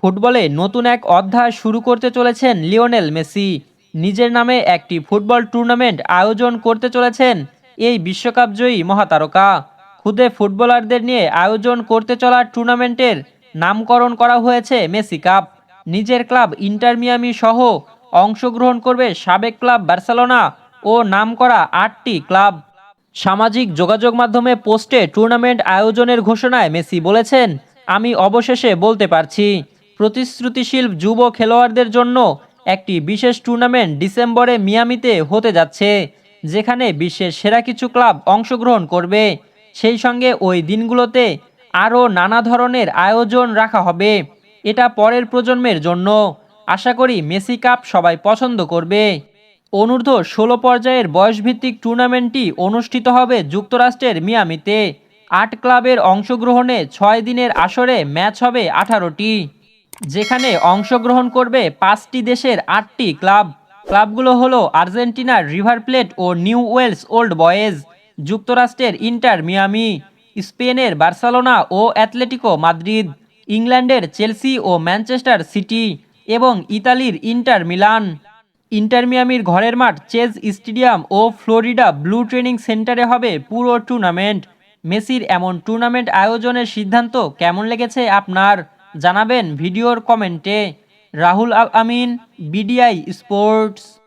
ফুটবলে নতুন এক অধ্যায় শুরু করতে চলেছেন লিওনেল মেসি। নিজের নামে একটি ফুটবল টুর্নামেন্ট আয়োজন করতে চলেছেন এই বিশ্বকাপ জয়ী মহাতারকা। খুদে ফুটবলারদের নিয়ে আয়োজন করতে চলা টুর্নামেন্টের নামকরণ করা হয়েছে মেসি কাপ। নিজের ক্লাব ইন্টার মিয়ামি সহ অংশগ্রহণ করবে সাবেক ক্লাব বার্সেলোনা ও নামকরা আটটি ক্লাব। সামাজিক যোগাযোগ মাধ্যমে পোস্টে টুর্নামেন্ট আয়োজনের ঘোষণায় মেসি বলেছেন, আমি অবশেষে বলতে পারছি। প্রতিশ্রুতিশীল যুব খেলোয়াড়দের জন্য একটি বিশেষ টুর্নামেন্ট ডিসেম্বরে মিয়ামিতে হতে যাচ্ছে, যেখানে বিশ্বের সেরা কিছু ক্লাব অংশগ্রহণ করবে। সেই সঙ্গে ওই দিনগুলোতে আরও নানা ধরনের আয়োজন রাখা হবে। এটা পরের প্রজন্মের জন্য। আশা করি মেসি কাপ সবাই পছন্দ করবে। অনূর্ধ্ব ষোলো পর্যায়ের বয়সভিত্তিক টুর্নামেন্টটি অনুষ্ঠিত হবে যুক্তরাষ্ট্রের মিয়ামিতে। আট ক্লাবের অংশগ্রহণে ছয় দিনের আসরে ম্যাচ হবে আঠারোটি। যেখানে অংশগ্রহণ করবে পাঁচটি দেশের আটটি ক্লাব। ক্লাবগুলো হলো আর্জেন্টিনার রিভার প্লেট ও নিউ ওয়েলস ওল্ড বয়েজ, যুক্তরাষ্ট্রের ইন্টার মিয়ামি, স্পেনের বার্সেলোনা ও অ্যাথলেটিকো মাদ্রিদ, ইংল্যান্ডের চেলসি ও ম্যানচেস্টার সিটি এবং ইতালির ইন্টার মিলান। ইন্টার মিয়ামির ঘরের মাঠ চেজ স্টেডিয়াম ও ফ্লোরিডা ব্লু ট্রেনিং সেন্টারে হবে পুরো টুর্নামেন্ট। মেসির এমন টুর্নামেন্ট আয়োজনের সিদ্ধান্ত কেমন লেগেছে আপনার? জানাবেন ভিডিওর কমেন্টে। Rahul Al Amin BDI sports.